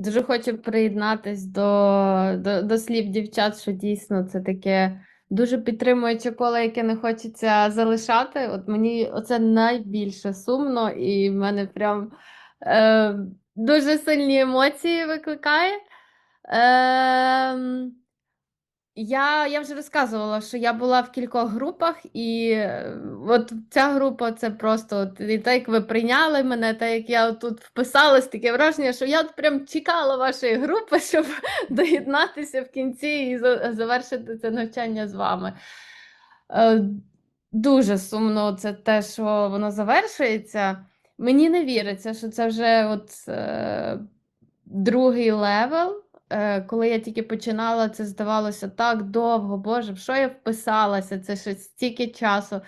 Дуже хочу приєднатись до, до, до слів дівчат, що дійсно це таке дуже підтримуюче коло, яке не хочеться залишати. От мені це найбільше сумно, і в мене прям е, дуже сильні емоції викликає. Е, я, я вже розказувала, що я була в кількох групах, і е, от ця група це просто от, і так, як ви прийняли мене, так як я тут вписалась, таке враження, що я от прям чекала вашої групи, щоб доєднатися в кінці і завершити це навчання з вами. Е, Дуже сумно це те, що воно завершується. Мені не віриться, що це вже от, е, другий левел. Е, коли я тільки починала, це здавалося так довго, Боже, в що я вписалася? Це ще стільки часу.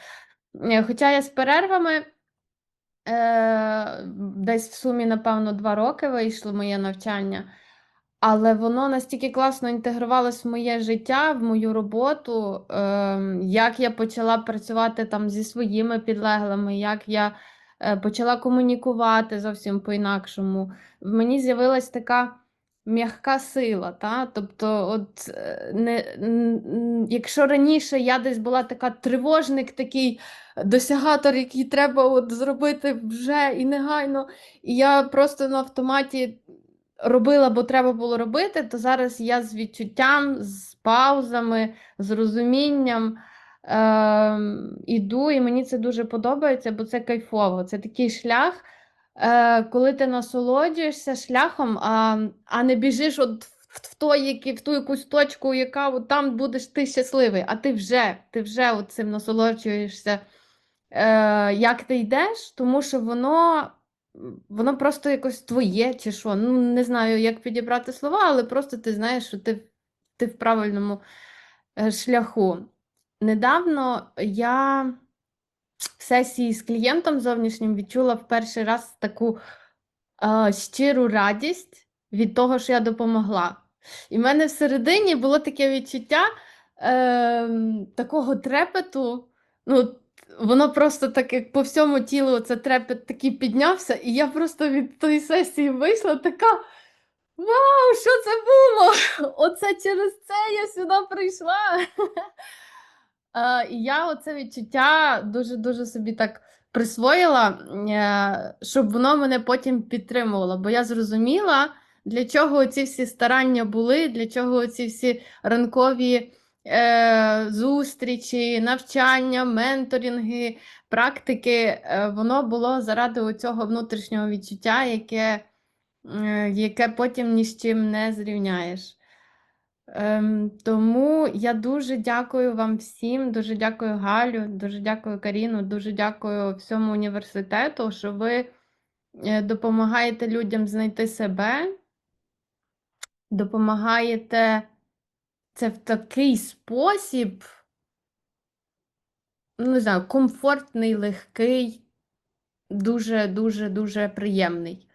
Е, Хоча я з перервами е, десь в сумі, напевно, два роки вийшло моє навчання, але воно настільки класно інтегрувалось в моє життя, в мою роботу, е, як я почала працювати там зі своїми підлеглими, як я почала комунікувати зовсім по-інакшому. В мені з'явилась така м'яка сила. Та? Тобто, от, е, не, якщо раніше я десь була така тривожник, такий досягатор, який треба от зробити вже і негайно, і я просто на автоматі робила, бо треба було робити, то зараз я з відчуттям, з паузами, з розумінням. Ем, іду, і мені це дуже подобається, бо це кайфово. Це такий шлях, е, коли ти насолоджуєшся шляхом, а, а не біжиш от в, в, той, який- в ту якусь точку, яка от там будеш ти щасливий, а ти вже, ти вже от цим насолоджуєшся, е, як ти йдеш, тому що воно, воно просто якось твоє чи що. Ну, не знаю, як підібрати слова, але просто ти знаєш, що ти, ти в правильному е, шляху. Недавно я в сесії з клієнтом зовнішнім відчула в перший раз таку е, щиру радість від того, що я допомогла. І в мене всередині було таке відчуття е, такого трепету. Ну, воно просто так, як по всьому тілу це трепет такий піднявся, і я просто від тої сесії вийшла така. Вау, що це було? Оце через це я сюди прийшла. Е, І я оце відчуття дуже-дуже собі так присвоїла, е, щоб воно мене потім підтримувало. Бо я зрозуміла, для чого ці всі старання були, для чого ці всі ранкові е, зустрічі, навчання, менторинги, практики. Воно було заради цього внутрішнього відчуття, яке, яке потім ні з чим не зрівняєш. Ем, тому я дуже дякую вам всім, дуже дякую Галю, дуже дякую Каріну, дуже дякую всьому університету, що ви е, допомагаєте людям знайти себе, допомагаєте це в такий спосіб, ну, не знаю, комфортний, легкий, дуже, дуже, дуже приємний.